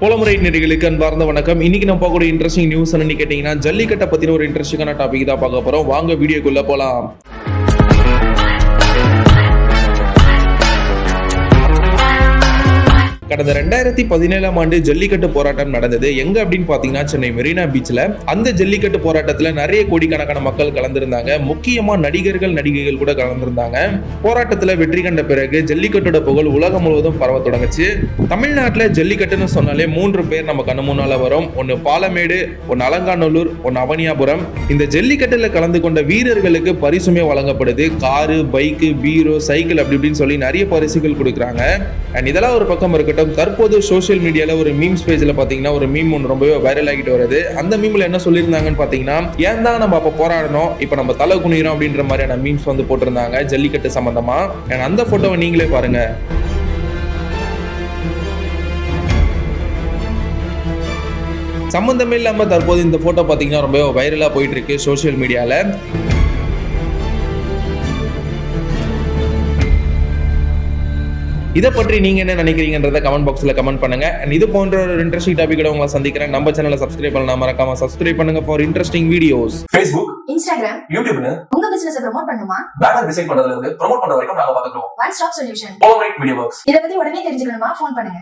போலமுறை நெறிகளுக்கு அன்பார்ந்த வணக்கம். இன்னைக்கு நம்ம பார்க்கக்கூடிய இன்ட்ரெஸ்டிங் நியூஸ் என்னன்னு கேட்டீங்கன்னா ஜல்லிக்கட்டை பத்தின ஒரு இன்ட்ரெஸ்டிங்கான டாபிக் தான் பார்க்க போறோம். வாங்க வீடியோக்குள்ள போலாம். கடந்த ரெண்டாயிரத்தி பதினேழாம் ஆண்டு ஜல்லிக்கட்டு போராட்டம் நடந்தது. எங்க அப்படின்னு பாத்தீங்கன்னா சென்னை மெரினா பீச்ல அந்த ஜல்லிக்கட்டு போராட்டத்துல நிறைய கோடிக்கணக்கான மக்கள் கலந்திருந்தாங்க. முக்கியமா நடிகர்கள் நடிகைகள் கூட கலந்திருந்தாங்க. போராட்டத்துல வெற்றி கண்ட பிறகு ஜல்லிக்கட்டோட புகழ் உலகம் முழுவதும் பரவ தொடங்குச்சு. தமிழ்நாட்டுல ஜல்லிக்கட்டுன்னு சொன்னாலே மூன்று பேர் நம்ம கண்ணு முன்னால வரும். ஒன்னு பாலமேடு ஒன்னு அலங்காநல்லூர் ஒன்னு அவனியாபுரம். இந்த ஜல்லிக்கட்டுல கலந்து கொண்ட வீரர்களுக்கு பரிசுமே வழங்கப்படுது. காரு பைக்கு பீரோ சைக்கிள் அப்படி இப்படின்னு சொல்லி நிறைய பரிசுகள் கொடுக்குறாங்க. அண்ட் இதெல்லாம் ஒரு பக்கம் இருக்கட்டும். தற்போது சோஷியல் மீடியால ஒரு மீம்ஸ் பேஜ்ல பாத்தீங்கன்னா ஒரு மீம் ஒன்று ரொம்பவே வைரல் ஆகிட்டு வருது. அந்த மீம்ல என்ன சொல்லியிருந்தாங்கன்னு பாத்தீங்கன்னா ஏன் தான் நம்ம அப்ப போராடணும்? இப்ப நம்ம தலை குனிகிறோம் அப்படின்ற மாதிரியான மீம்ஸ் வந்து போட்டிருந்தாங்க ஜல்லிக்கட்டு சம்பந்தமா. அந்த போட்டோவை நீங்களே பாருங்க. சம்பந்தமே இல்லாம தற்போது இந்த போட்டோ பாத்தீங்கன்னா ரொம்ப வைரலா போயிட்டு இருக்கு சோஷியல் மீடியால இதை பற்றி நீங்க என்ன நினைக்கிறீங்கன்றத கமெண்ட் பாக்ஸ்ல கமெண்ட் பண்ணுங்க. And இது போன்ற ஒரு இன்ட்ரெஸ்டிங் டாபிக்கோட உங்களை சந்திக்கிறேன். நம்ம சேனலை சப்ஸ்கிரைப் பண்ணலாம் மறக்காம சப்ஸ்கிரைப் பண்ணுங்க for interesting videos Facebook Instagram யூடியூப்னு உங்க பிசினஸ் ப்ரோமோட் பண்ணுமா? பேனர் டிசைன் பண்றதுல இருந்து ப்ரோமோட் பண்ற வரைக்கும் நாங்க பாத்துக்கிறோம் one stop solution all right media works இத பத்தி உடனே தெரிஞ்சுக்கணுமா? ஃபோன் பண்ணுங்க.